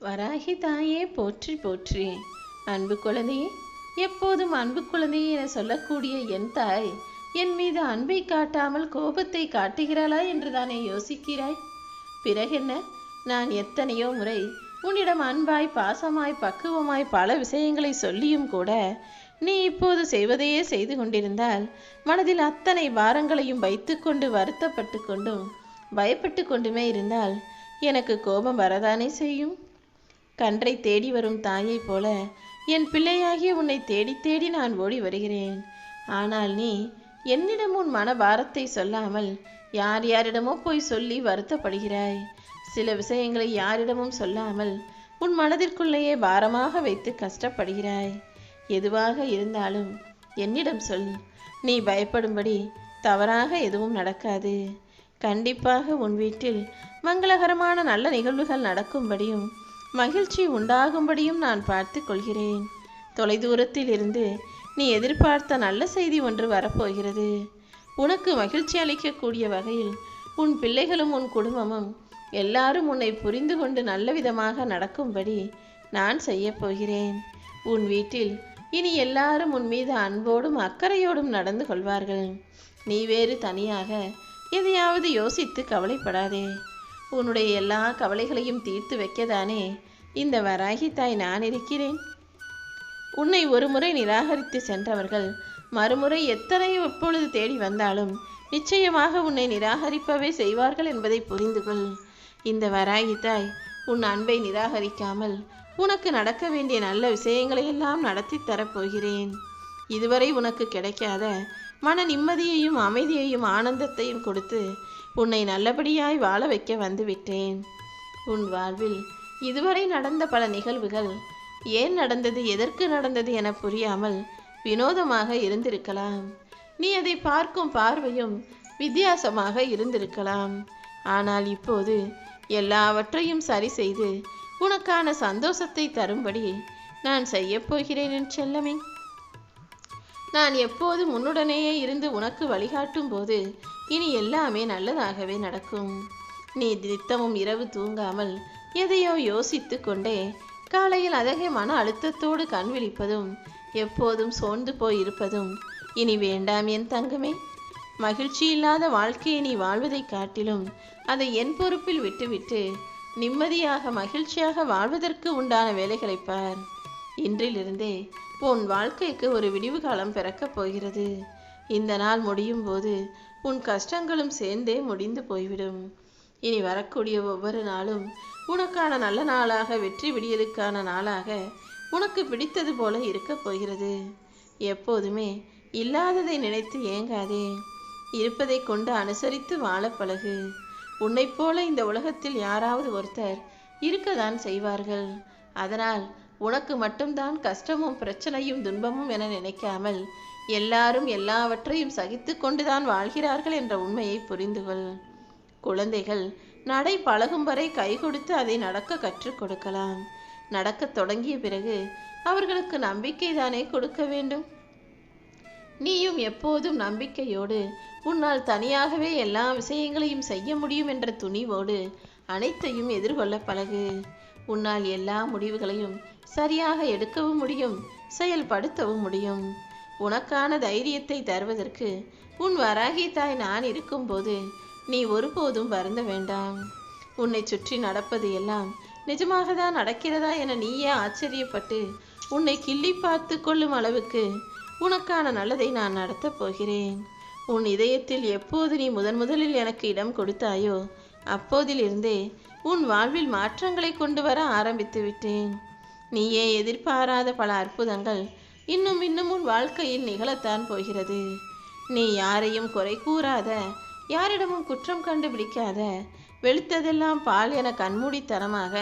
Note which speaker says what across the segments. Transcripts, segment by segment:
Speaker 1: வராகி தாயே போற்றி போற்றி. அன்பு குழந்தையே எப்போதும் அன்பு குழந்தையே என சொல்லக்கூடிய என் தாய் என் மீது அன்பை காட்டாமல் கோபத்தை காட்டுகிறாளா என்று தானே யோசிக்கிறாய்? பிறகென்ன நான் எத்தனையோ முறை உன்னிடம் அன்பாய் பாசமாய் பக்குவமாய் பல விஷயங்களை சொல்லியும் கூட நீ இப்போது செய்வதையே செய்து கொண்டிருந்தால் மனதில் அத்தனை பாரங்களையும் வைத்துக்கொண்டு வருத்தப்பட்டு கொண்டும் பயப்பட்டு கொண்டுமே இருந்தால் எனக்கு கோபம் வரதானே செய்யும்? கன்றை தேடி வரும் தாயைப் போல என் பிள்ளையாகிய உன்னை தேடி தேடி நான் ஓடி வருகிறேன். ஆனால் நீ என்னிடம் உன் மனபாரத்தை சொல்லாமல் யார் யாரிடமோ போய் சொல்லி வருத்தப்படுகிறாய். சில விஷயங்களை யாரிடமும் சொல்லாமல் உன் மனதிற்குள்ளேயே பாரமாக வைத்து கஷ்டப்படுகிறாய். எதுவாக இருந்தாலும் என்னிடம் சொல். நீ பயப்படும்படி தவறாக எதுவும் நடக்காது. கண்டிப்பாக உன் வீட்டில் மங்களகரமான நல்ல நிகழ்வுகள் நடக்கும்படியும் மகிழ்ச்சி உண்டாகும்படியும் நான் பார்த்து கொள்கிறேன். தொலைதூரத்தில் இருந்து நீ எதிர்பார்த்த நல்ல செய்தி ஒன்று வரப்போகிறது. உனக்கு மகிழ்ச்சி அளிக்கக்கூடிய வகையில் உன் பிள்ளைகளும் உன் குடும்பமும் எல்லாரும் உன்னை புரிந்து கொண்டு நல்ல விதமாக நடக்கும்படி நான் செய்யப்போகிறேன் உன் வீட்டில் இனி எல்லாரும் உன் மீது அன்போடும் அக்கறையோடும் நடந்து கொள்வார்கள். நீ வேறு தனியாக எதையாவது யோசித்து கவலைப்படாதே. உன்னுடைய எல்லா கவலைகளையும் தீர்த்து வைக்கதானே இந்த வராகி தாய் நான் இருக்கிறேன் உன்னை ஒருமுறை நிராகரித்து சென்றவர்கள் மறுமுறை எத்தனை எப்பொழுது தேடி வந்தாலும் நிச்சயமாக உன்னை நிராகரிப்பவே செய்வார்கள் என்பதை புரிந்து கொள் இந்த வராகி தாய் உன் அன்பை நிராகரிக்காமல் உனக்கு நடக்க வேண்டிய நல்ல விஷயங்களை எல்லாம் நடத்தி தரப்போகிறேன் இதுவரை உனக்கு கிடைக்காத மன நிம்மதியையும் அமைதியையும் ஆனந்தத்தையும் கொடுத்து உன்னை நல்லபடியாய் வாழ வைக்க வந்துவிட்டேன். உன் வாழ்வில் இதுவரை நடந்த பல நிகழ்வுகள் ஏன் நடந்தது எதற்கு நடந்தது என புரியாமல் வினோதமாக இருந்திருக்கலாம். நீ அதை பார்க்கும் பார்வையும் வித்தியாசமாக இருந்திருக்கலாம். ஆனால் இப்போது எல்லாவற்றையும் சரி செய்து உனக்கான சந்தோஷத்தை தரும்படி நான் செய்யப் போகிறேன் என் செல்லமே. நான் எப்போது முன்னுடனேயே இருந்து உனக்கு வழிகாட்டும் போது இனி எல்லாமே நல்லதாகவே நடக்கும். நீ நித்தமும் இரவு தூங்காமல் எதையோ யோசித்து கொண்டே காலையில் அதிக மன அழுத்தத்தோடு கண் விழிப்பதும் எப்போதும் சோர்ந்து போயிருப்பதும் இனி வேண்டாம் என் தங்கமே. மகிழ்ச்சி இல்லாத வாழ்க்கையை நீ வாழ்வதைக் காட்டிலும் அதை என் பொறுப்பில் விட்டுவிட்டு நிம்மதியாக மகிழ்ச்சியாக வாழ்வதற்கு உண்டான வேலைகளை பார். இன்றிலிருந்தே உன் வாழ்க்கைக்கு ஒரு விடிவு காலம் பிறக்கப் போகிறது. இந்த நாள் முடியும் போது உன் கஷ்டங்களும் சேர்ந்தே முடிந்து போய்விடும். இனி வரக்கூடிய ஒவ்வொரு நாளும் உனக்கான நல்ல நாளாக வெற்றி விடியலுக்கான நாளாக உனக்கு பிடித்தது போல இருக்கப் போகிறது. எப்போதுமே இல்லாததை நினைத்து ஏங்காதே. இருப்பதை கொண்டு அனுசரித்து வாழ பழகு. உன்னைப் போல இந்த உலகத்தில் யாராவது ஒருத்தர் இருக்கதான் செய்வார்கள். அதனால் உனக்கு மட்டும்தான் கஷ்டமும் பிரச்சனையும் துன்பமும் என நினைக்காமல் எல்லாரும் எல்லாவற்றையும் சகித்து கொண்டுதான் வாழ்கிறார்கள் என்ற உண்மையை புரிந்துகொள். குழந்தைகள் நடை பழகும் வரை கை கொடுத்து அதை நடக்க கற்றுக் கொடுக்கலாம். நடக்கத் தொடங்கிய பிறகு அவர்களுக்கு நம்பிக்கை தானே கொடுக்க வேண்டும்? நீயும் எப்போதும் நம்பிக்கையோடு உன்னால் தனியாகவே எல்லா விஷயங்களையும் செய்ய முடியும் என்ற துணிவோடு அனைத்தையும் எதிர்கொள்ள பழகு. உன்னால் எல்லா முடிவுகளையும் சரியாக எடுக்கவும் முடியும் செயல்படுத்தவும் முடியும். உனக்கான தைரியத்தை தருவதற்கு உன் வராகி தாய் நான் இருக்கும்போது நீ ஒருபோதும் வருந்த வேண்டாம். உன்னை சுற்றி நடப்பது எல்லாம் நிஜமாக தான் நடக்கிறதா என நீயே ஆச்சரியப்பட்டு உன்னை கிள்ளி பார்த்து கொள்ளும் அளவுக்கு உனக்கான நல்லதை நான் நடத்தப் போகிறேன். உன் இதயத்தில் எப்போது நீ முதன் முதலில் எனக்கு இடம் கொடுத்தாயோ அப்போதிலிருந்தே உன் வாழ்வில் மாற்றங்களை கொண்டு வர ஆரம்பித்து விட்டேன். நீயே எதிர்பாராத பல அற்புதங்கள் இன்னும் இன்னும் உன் வாழ்க்கையில் நிகழத்தான் போகிறது. நீ யாரையும் குறை கூறாத யாரிடமும் குற்றம் கண்டுபிடிக்காத வெளுத்ததெல்லாம் பால் என கண்மூடித்தனமாக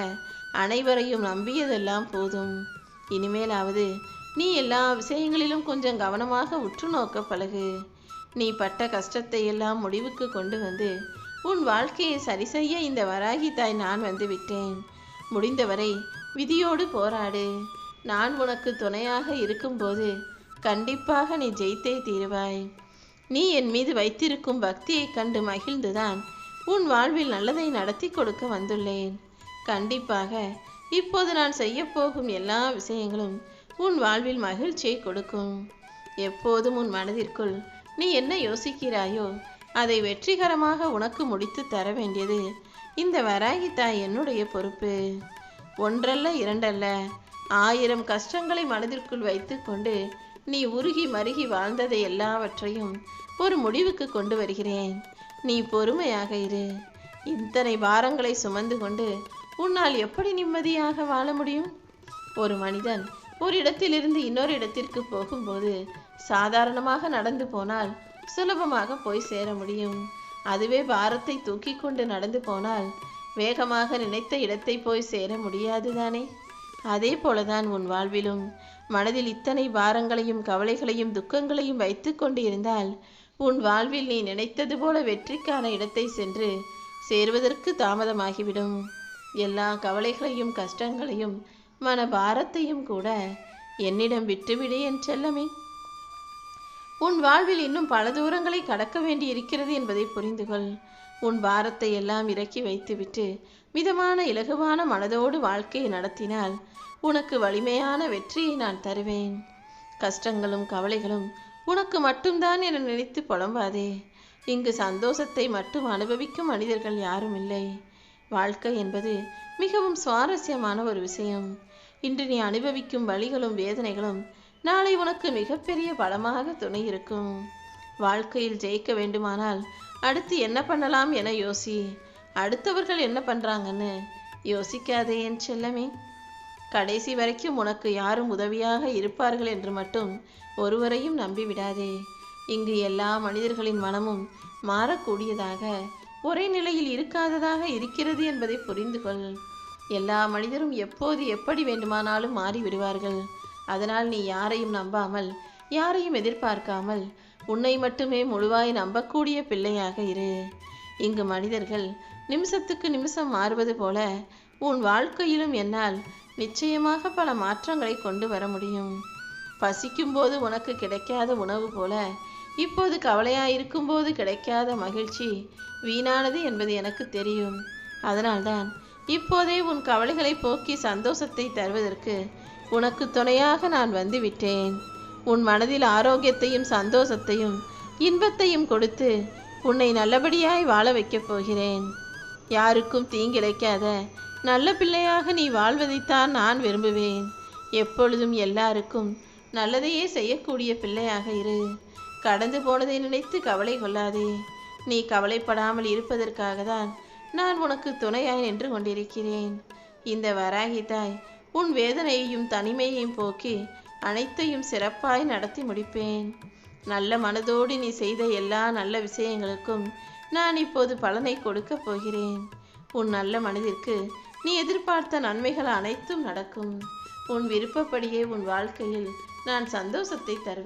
Speaker 1: அனைவரையும் நம்பியதெல்லாம் போதும். இனிமேலாவது நீ எல்லா விஷயங்களிலும் கொஞ்சம் கவனமாக உற்று நோக்க பழகு. நீ பட்ட கஷ்டத்தை எல்லாம் முடிவுக்கு கொண்டு வந்து உன் வாழ்க்கையை சரி செய்ய இந்த வராகி தாய் நான் வந்து விட்டேன். முடிந்தவரை விதியோடு போராடு. நான் உனக்கு துணையாக இருக்கும்போது கண்டிப்பாக நீ ஜெயித்தே தீருவாய். நீ என் மீது வைத்திருக்கும் பக்தியைக் கண்டு மகிழ்ந்துதான். உன் வாழ்வில் நல்லதை நடத்தி கொடுக்க வந்துள்ளேன். கண்டிப்பாக இப்போது நான் செய்யப் போகும் எல்லா விஷயங்களும் உன் வாழ்வில் மகிழ்ச்சியை கொடுக்கும். எப்போதும் உன் மனதிற்குள் நீ என்ன யோசிக்கிறாயோ அதை வெற்றிகரமாக உனக்கு முடித்து தர வேண்டியது இந்த வராகி தாய் என்னுடைய பொறுப்பு. ஒன்றல்ல இரண்டல்ல ஆயிரம் கஷ்டங்களை மனதிற்குள் வைத்துக்கொண்டு நீ உருகி மருகி வாழ்ந்ததை எல்லாவற்றையும் ஒரு முடிவுக்கு கொண்டு வருகிறேன். நீ பொறுமையாக இரு. இத்தனை பாரங்களை சுமந்து கொண்டு உன்னால் எப்படி நிம்மதியாக வாழ முடியும்? ஒரு மனிதன் ஒரு இடத்திலிருந்து இன்னொரு இடத்திற்கு போகும்போது சாதாரணமாக நடந்து போனால் சுலபமாக போய் சேர முடியும். அதுவே பாரத்தை தூக்கி கொண்டு நடந்து போனால் வேகமாக நினைத்த இடத்தை போய் சேர முடியாது தானே? அதே போலதான் உன் வாழ்விலும் மனதில் இத்தனை பாரங்களையும் கவலைகளையும் துக்கங்களையும் வைத்து கொண்டு இருந்தால் உன் வாழ்வில் நீ நினைத்தது போல வெற்றிக்கான இடத்தை சென்று சேருவதற்கு தாமதமாகிவிடும். எல்லா கவலைகளையும் கஷ்டங்களையும் மன பாரத்தையும் கூட என்னிடம் விட்டுவிடு என் செல்லமே. உன் வாழ்வில் இன்னும் பல தூரங்களை கடக்க வேண்டி இருக்கிறது என்பதை புரிந்து கொள் உன் பாரத்தை எல்லாம் இறக்கி வைத்துவிட்டு மிதமான இலகுவான மனதோடு வாழ்க்கையை நடத்தினால் உனக்கு வலிமையான வெற்றியை நான் தருவேன். கஷ்டங்களும் கவலைகளும் உனக்கு மட்டும்தான் என நினைத்து புலம்பாதே. இங்கு சந்தோஷத்தை மட்டும் அனுபவிக்கும் மனிதர்கள் யாரும் இல்லை. வாழ்க்கை என்பது மிகவும் சுவாரஸ்யமான ஒரு விஷயம். இன்று நீ அனுபவிக்கும் வழிகளும் வேதனைகளும் நாளை உனக்கு மிகப்பெரிய பலமாக துணை இருக்கும். வாழ்க்கையில் ஜெயிக்க வேண்டுமானால் அடுத்து என்ன பண்ணலாம் என யோசி. அடுத்தவர்கள் என்ன பண்ணுறாங்கன்னு யோசிக்காதே என் செல்லமே. கடைசி வரைக்கும் உனக்கு யாரும் உதவியாக இருப்பார்கள் என்று மட்டும் ஒருவரையும் நம்பிவிடாதே இங்கு எல்லா மனிதர்களின் மனமும் மாறக்கூடியதாக ஒரே நிலையில் இருக்காததாக இருக்கிறது என்பதை புரிந்து கொள். எல்லா மனிதரும் எப்போது எப்படி வேண்டுமானாலும் மாறிவிடுவார்கள் அதனால் நீ யாரையும் நம்பாமல் யாரையும் எதிர்பார்க்காமல் உன்னை மட்டுமே முழுவாய் நம்பக்கூடிய பிள்ளையாக இரு. இங்கு மனிதர்கள் நிமிஷத்துக்கு நிமிஷம் மாறுவது போல உன் வாழ்க்கையிலும் என்னால் நிச்சயமாக பல மாற்றங்களை கொண்டு வர முடியும். பசிக்கும் போது உனக்கு கிடைக்காத உணவு போல இப்போது கவலையாயிருக்கும் போது கிடைக்காத மகிழ்ச்சி வீணானது என்பது எனக்கு தெரியும். அதனால்தான் இப்போதே உன் கவலைகளை போக்கி சந்தோஷத்தை தருவதற்கு உனக்கு துணையாக நான் வந்துவிட்டேன். உன் மனதில் ஆரோக்கியத்தையும் சந்தோஷத்தையும் இன்பத்தையும் கொடுத்து உன்னை நல்லபடியாய் வாழ வைக்கப் போகிறேன். யாருக்கும் தீங்கிழைக்காத. நல்ல பிள்ளையாக நீ வாழ்வதைத்தான் நான் விரும்புவேன். எப்பொழுதும் எல்லாருக்கும் நல்லதையே செய்யக்கூடிய பிள்ளையாக இரு. கடந்து போனதை நினைத்து கவலை கொள்ளாதே. நீ கவலைப்படாமல் இருப்பதற்காக தான் நான் உனக்கு துணையாய் நின்று கொண்டிருக்கிறேன். இந்த வராகி தாய் உன் வேதனையையும் தனிமையையும் போக்கி அனைத்தையும் சிறப்பாய் நடத்தி முடிப்பேன். நல்ல மனதோடு நீ செய்த எல்லா நல்ல விஷயங்களுக்கும் நான் இப்போது பலனை கொடுக்கப் போகிறேன். உன் நல்ல மனதிற்கு நீ எதிர்பார்த்த நன்மைகள் அனைத்தும் நடக்கும். உன் விருப்பப்படியே உன் வாழ்க்கையில் நான் சந்தோஷத்தை தருவேன்.